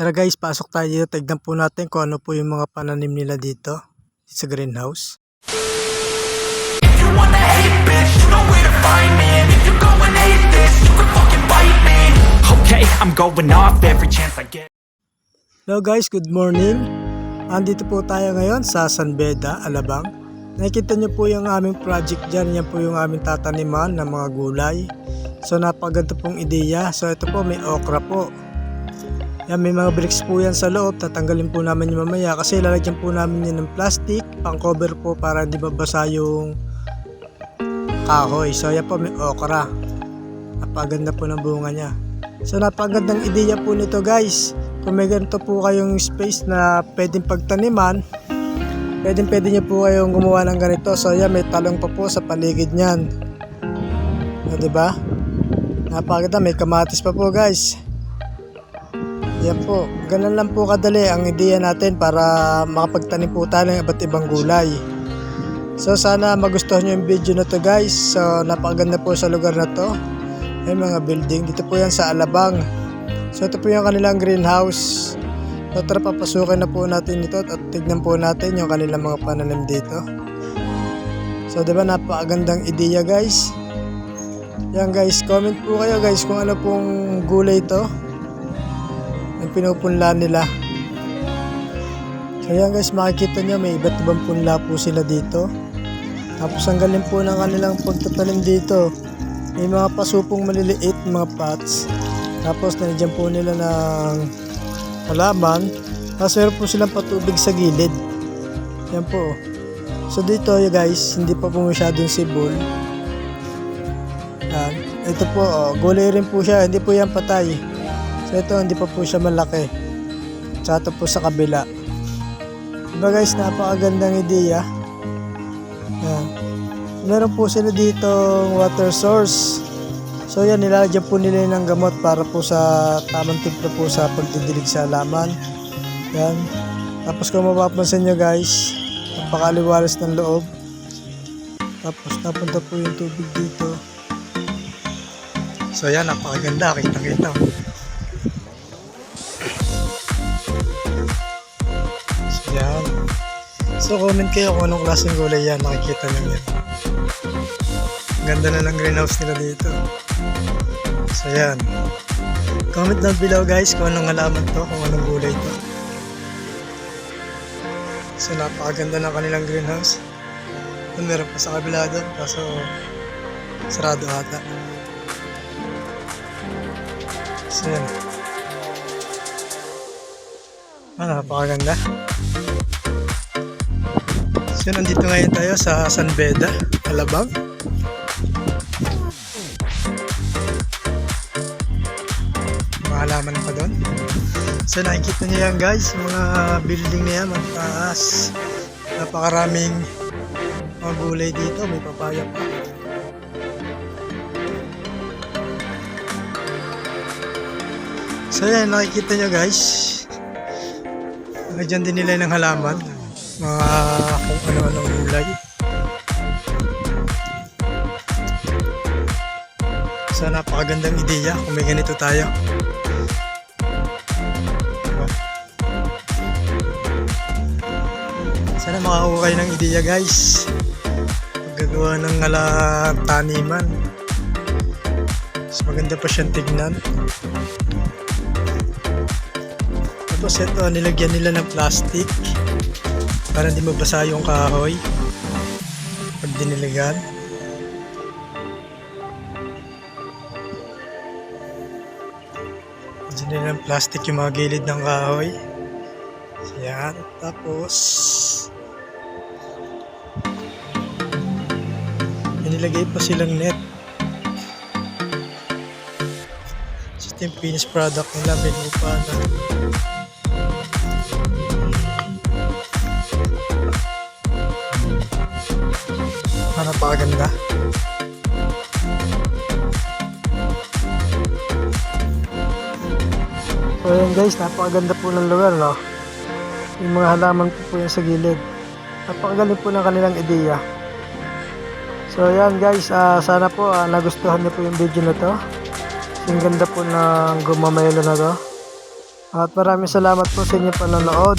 Tara guys, pasok tayo dito. Tignan po natin kung ano po yung mga pananim nila dito sa greenhouse. Okay, I'm going off every chance I get Hello guys, good morning. Andito po tayo ngayon sa San Beda, Alabang. Nakikita niyo po yung aming project dyan. Yan po yung aming tataniman ng mga gulay. So napaganda pong ideya. So ito po may okra po. Yan may mga bricks po yan sa loob. Tatanggalin po namin yung mamaya kasi lalagyan po namin yan ng plastic. Pang cover po para hindi babasa yung kahoy. So yan po may okra. Napaganda po ng bunga niya. So napagandang ideya po nito guys. Kung may ganito po kayong space na pwedeng pagtaniman, pwedeng pwede nyo po kayong gumawa ng ganito. So yan, may talong pa po sa paligid niyan. O, diba? Napakaganda, may kamatis pa po guys. Yan po, ganun lang po kadali ang ideya natin para makapagtanim po tayo ng iba't ibang gulay. So sana magustuhan nyo yung video na to guys. So napakaganda po sa lugar na to. May mga building. Dito po yan sa Alabang. So ito po yung kanilang greenhouse. So tara papasukin na po natin ito at tignan po natin yung kanilang mga pananim dito. So di ba napakagandang ideya guys. Yan guys, comment po kayo guys kung ano pong gulay ito. Ang pinupunla nila. So yan guys, makikita nyo may iba't ibang punla po sila dito. Tapos ang galing po ng kanilang pagtatanim dito. May mga pasupong maliliit, mga pots. Tapos nandiyan po nila ng halaman. Tapos meron po silang patubig sa gilid. Yan po. So dito you guys, hindi pa po masyadong sibol. Yan. Ito po, oh, gulay rin po siya. Hindi po yan patay. So ito, hindi pa po siya malaki. Tsaka ito po sa kabila. Diba guys, napakagandang ideya. Yan. Meron po sila dito water source. So yan, nilalagyan po nila ng gamot para po sa tamang timpla po sa pagdidilig sa halaman. Yan. Tapos kung mapapansin nyo guys, napakaliwalas ng loob. Tapos napunta po yung tubig dito. So yan, napakaganda. Kita-kita. So comment kayo kung anong klaseng gulay yan. Nakikita nyo yan. Ganda na ng greenhouse nila dito. So yan. Comment down below guys kung anong halaman to, kung anong gulay to. So napakaganda ng kanilang greenhouse. Doon meron pa sa kabila doon, kaso sarado ata. So yan. Ah, napakaganda. So nandito ngayon tayo sa San Beda, Alabang. Mga halaman pa doon. So nakikita niyo yan guys, mga building na yan, mataas. Napakaraming mga gulay dito, may papaya pa. So yan, nakikita nyo guys. Nagyan din nila ng halaman. Mga kung ano-anong gulay. So napakagandang ideya kung may ganito tayo. Diba? Sana makakuha kayo ng ideya guys. Paggagawa ng ala taniman. Mas maganda pa siyang tignan. Tapos ito, nilagyan nila ng plastic para hindi mabasa yung kahoy pag diniligan. Nila ng plastic yung mga gilid ng kahoy. Yan. Tapos, may nilagay pa silang net. Yung finished product nila. Binupa na. Napakaganda. So yun guys, napakaganda po ng lugar, no? Yung mga halaman po po yan sa gilid. Napakagaling po ng kanilang ideya. So yan guys, ah, sana po ah, nagustuhan niyo po yung video na to. Yung ganda po ng gumamelo na to. At maraming salamat po sa inyong panonood.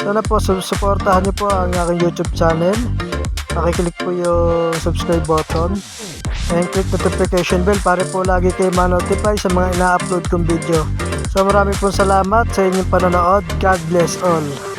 Sana po susuportahan niyo po ang aking YouTube channel. Pakiclick po yung subscribe button. And click notification bell para po lagi kayo ma-notify sa mga ina-upload kong video. So maraming po salamat sa inyong panonood. God bless all.